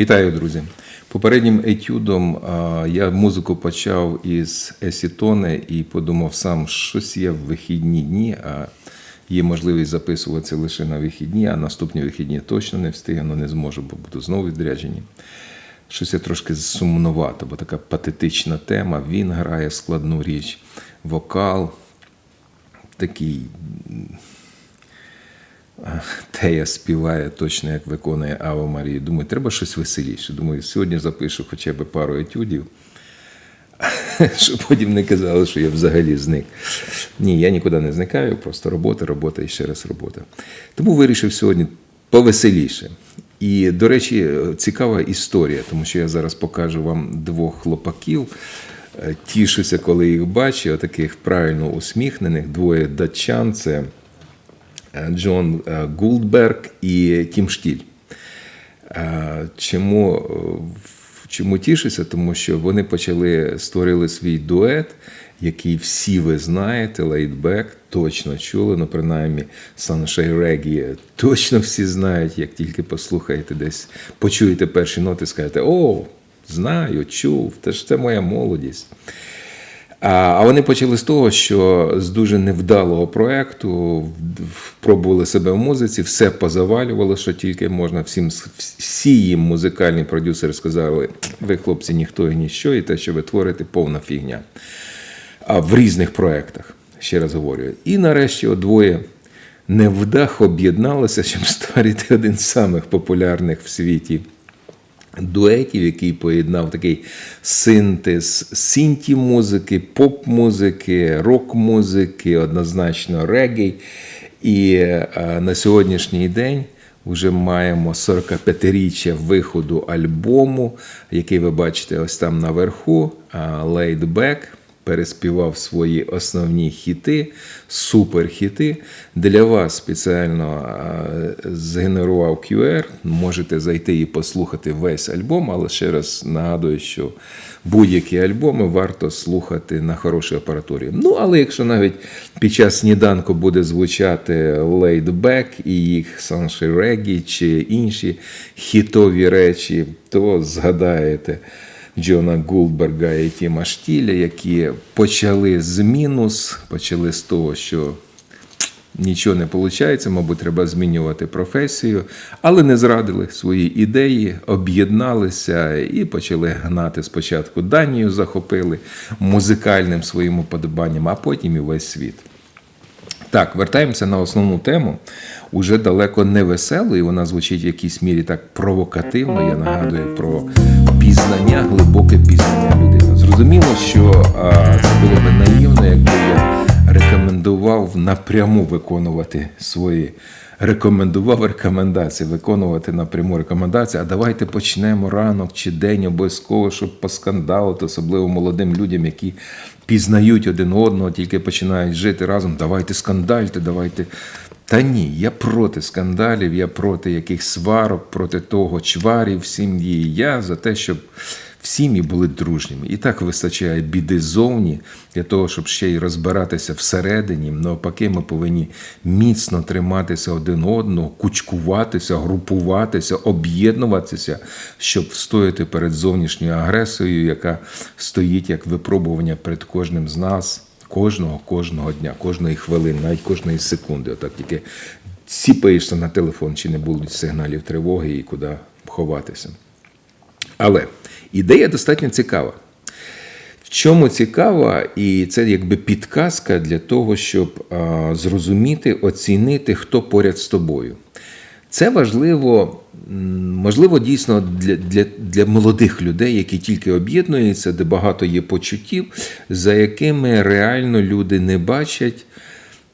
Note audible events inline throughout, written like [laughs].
Вітаю, друзі! Попереднім етюдом я музику почав із Есітони і подумав сам, щось є в вихідні дні, а є можливість записуватися лише на вихідні, а наступні вихідні точно не встигну, не зможу, бо буду знову відряджені. Щось я трошки сумнувато, бо така патетична тема. Він грає складну річ, вокал такий. [laughs] Тея співає точно, як виконує Ава Марію. Думаю, треба щось веселіше. Думаю, сьогодні запишу хоча б пару етюдів, [laughs] щоб потім не казали, що я взагалі зник. Ні, я нікуди не зникаю, просто робота, робота і ще раз робота. Тому вирішив сьогодні повеселіше. І, до речі, цікава історія, тому що я зараз покажу вам двох хлопаків. Е, Тішуся, коли їх бачу, таких правильно усміхнених, двоє датчан. Це Джон е, Гулдберг і Тім Штіль. Е, Чому, е, чому тішуся? Тому що вони почали створили свій дует, який всі ви знаєте, лейтбек, точно чули, ну принаймні Sunshine Reggae точно всі знають, як тільки послухаєте десь, почуєте перші ноти, скажете, о, знаю, чув, це ж це моя молодість. А вони почали з того, що з дуже невдалого проекту пробували себе в музиці, все позавалювало, що тільки можна. Всім всі їм музикальні продюсери сказали: ви, хлопці, ніхто і ніщо, і те, що ви творите, повна фігня. А в різних проектах, ще раз говорю. І нарешті двоє невдах об'єдналися, щоб створити один з самих популярних в світі дуетів, який поєднав такий синтез синті музики, поп-музики, рок-музики, однозначно регей. І на сьогоднішній день вже маємо 45-річчя виходу альбому, який ви бачите ось там наверху, Laid Back переспівав свої основні хіти, суперхіти. Для вас спеціально згенерував QR. Можете зайти і послухати весь альбом, але ще раз нагадую, що будь-які альбоми варто слухати на хорошій апаратурі. Ну, але якщо навіть під час сніданку буде звучати Back і їх Sunshine Reggae чи інші хітові речі, то згадаєте. Джона Гулдберга і Тіма Штіля, які почали з мінус, почали з того, що нічого не виходить, мабуть, треба змінювати професію, але не зрадили свої ідеї, об'єдналися і почали гнати спочатку Данію, захопили музикальним своїм уподобанням, а потім і весь світ. Так, вертаємося на основну тему. Уже далеко не весело, і вона звучить в якійсь мірі так провокативно. Я нагадую про пізнання, глибоке пізнання людини. Зрозуміло, що а, це було би наївно, якби я рекомендував напряму виконувати свої. Рекомендував рекомендації, виконувати напряму рекомендації. А давайте почнемо ранок чи день обов'язково, щоб поскандалити, особливо молодим людям, які пізнають один одного, тільки починають жити разом. Давайте скандальте, давайте. Та ні, я проти скандалів, я проти яких сварок, проти того чварів в сім'ї. Я за те, щоб сім'ї були дружніми. І так вистачає біди зовні для того, щоб ще й розбиратися всередині. Навпаки, ми повинні міцно триматися один одного, кучкуватися, групуватися, об'єднуватися, щоб встояти перед зовнішньою агресією, яка стоїть як випробування перед кожним з нас. Кожного, кожного дня, кожної хвилини, навіть кожної секунди. Отак тільки сіпаєшся на телефон, чи не будуть сигналів тривоги і куди ховатися. Але ідея достатньо цікава. В чому цікаво, і це якби підказка для того, щоб а, зрозуміти, оцінити, хто поряд з тобою. Це важливо, можливо, дійсно для, для, для молодих людей, які тільки об'єднуються, де багато є почуттів, за якими реально люди не бачать.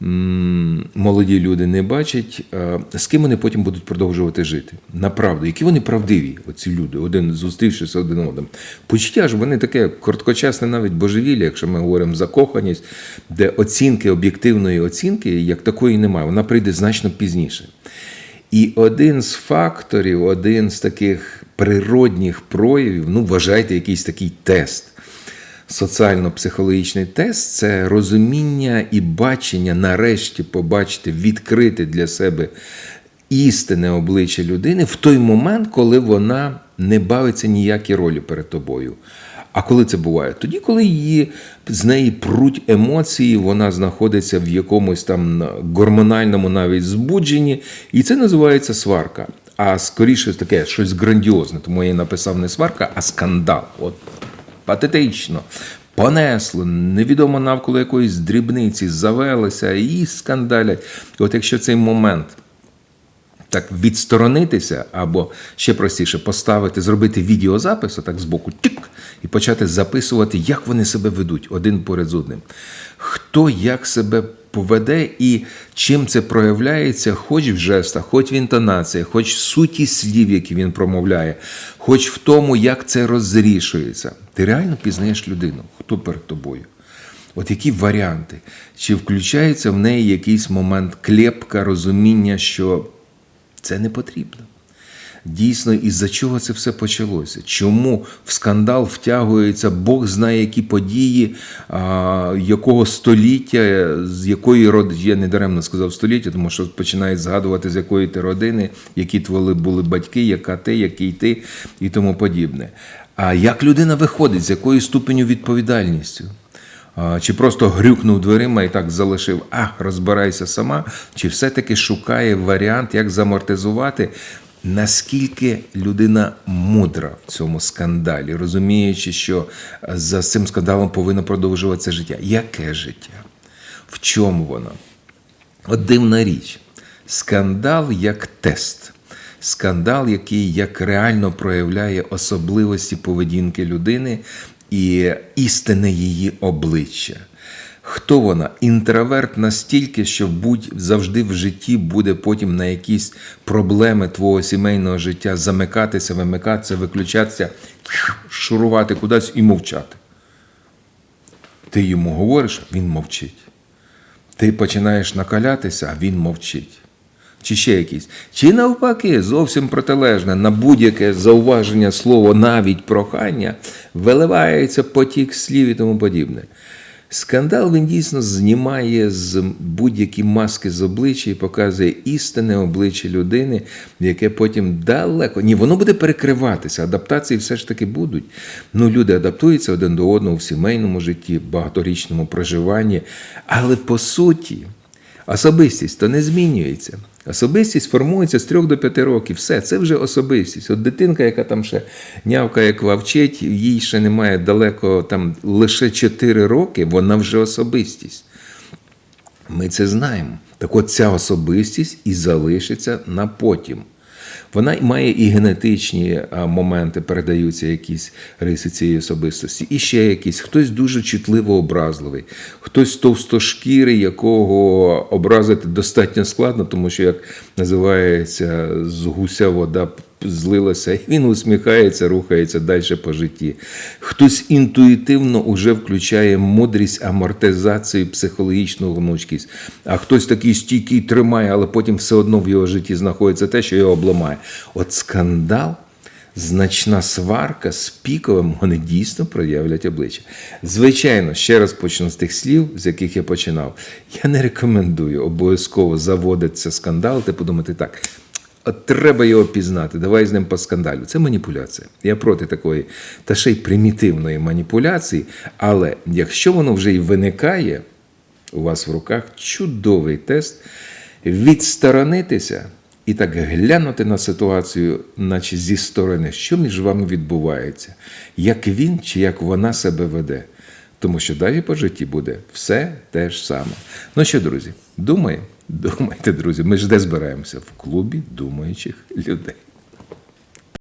Молоді люди не бачать, е, з ким вони потім будуть продовжувати жити. Направду, які вони правдиві, оці люди, один зустрівшись один одним. Почуття ж вони таке короткочасне, навіть божевілля, якщо ми говоримо закоханість, де оцінки, об'єктивної оцінки, як такої немає, вона прийде значно пізніше. І один з факторів, один з таких природних проявів, ну, вважайте, якийсь такий тест. Соціально-психологічний тест це розуміння і бачення, нарешті побачити, відкрити для себе істинне обличчя людини в той момент, коли вона не бавиться ніякі ролі перед тобою. А коли це буває? Тоді, коли її з неї пруть емоції, вона знаходиться в якомусь там гормональному навіть збудженні, і це називається сварка. А скоріше таке щось грандіозне, тому я і написав не сварка, а скандал. От патетично. Понесло, невідомо навколо якоїсь дрібниці завелися і скандалять. От якщо цей момент так відсторонитися, або ще простіше поставити, зробити відеозапис, так збоку тик, і почати записувати, як вони себе ведуть один поряд з одним. Хто як себе поведе і чим це проявляється, хоч в жестах, хоч в інтонаціях, хоч в суті слів, які він промовляє, хоч в тому, як це розрішується. Ти реально пізнаєш людину, хто перед тобою. От які варіанти? Чи включається в неї якийсь момент клепка, розуміння, що це не потрібно. Дійсно, із-за чого це все почалося? Чому в скандал втягується Бог знає, які події, а, якого століття, з якої родини, я не даремно сказав століття, тому що починають згадувати, з якої ти родини, які твої були батьки, яка ти, який ти і тому подібне. А як людина виходить, з якою ступеню відповідальністю? Чи просто грюкнув дверима і так залишив, а розбирайся сама, чи все-таки шукає варіант, як замортизувати, наскільки людина мудра в цьому скандалі, розуміючи, що за цим скандалом повинно продовжуватися життя. Яке життя? В чому воно? От дивна річ. Скандал як тест. Скандал, який як реально проявляє особливості поведінки людини і істинне її обличчя. Хто вона? Інтроверт настільки, що будь завжди в житті буде потім на якісь проблеми твого сімейного життя замикатися, вимикатися, виключатися, шурувати кудись і мовчати. Ти йому говориш, він мовчить. Ти починаєш накалятися, а він мовчить. Чи ще якісь. Чи навпаки, зовсім протилежне, на будь-яке зауваження слово, навіть прохання, виливається потік слів і тому подібне. Скандал він дійсно знімає з будь-які маски з обличчя і показує істинне обличчя людини, яке потім далеко. Ні, воно буде перекриватися. Адаптації все ж таки будуть. Ну, люди адаптуються один до одного в сімейному житті, багаторічному проживанні. Але по суті, особистість то не змінюється. Особистість формується з 3 до 5 років. Все, це вже особистість. От дитинка, яка там ще нявка, як вавчить, їй ще немає далеко там лише 4 роки, вона вже особистість. Ми це знаємо. Так от ця особистість і залишиться на потім. Вона має і генетичні моменти, передаються якісь риси цієї особистості, і ще якісь. Хтось дуже чутливо образливий, хтось товстошкірий, якого образити достатньо складно, тому що, як називається, з гуся вода злилася, і він усміхається, рухається далі по житті. Хтось інтуїтивно уже включає мудрість, амортизацію, психологічну гнучкість, а хтось такий стійкий тримає, але потім все одно в його житті знаходиться те, що його обламає. От скандал. Значна сварка з піковим, вони дійсно проявлять обличчя. Звичайно, ще раз почну з тих слів, з яких я починав. Я не рекомендую обов'язково заводитися скандал, ти подумати так. От треба його пізнати, давай з ним по скандалю. Це маніпуляція. Я проти такої, та ще й примітивної маніпуляції. Але якщо воно вже й виникає у вас в руках, чудовий тест відсторонитися і так глянути на ситуацію, наче зі сторони, що між вами відбувається, як він чи як вона себе веде. Тому що далі по житті буде все те ж саме. Ну що, друзі, думаємо? Думайте, друзі. Ми ж де збираємося? В клубі думаючих людей.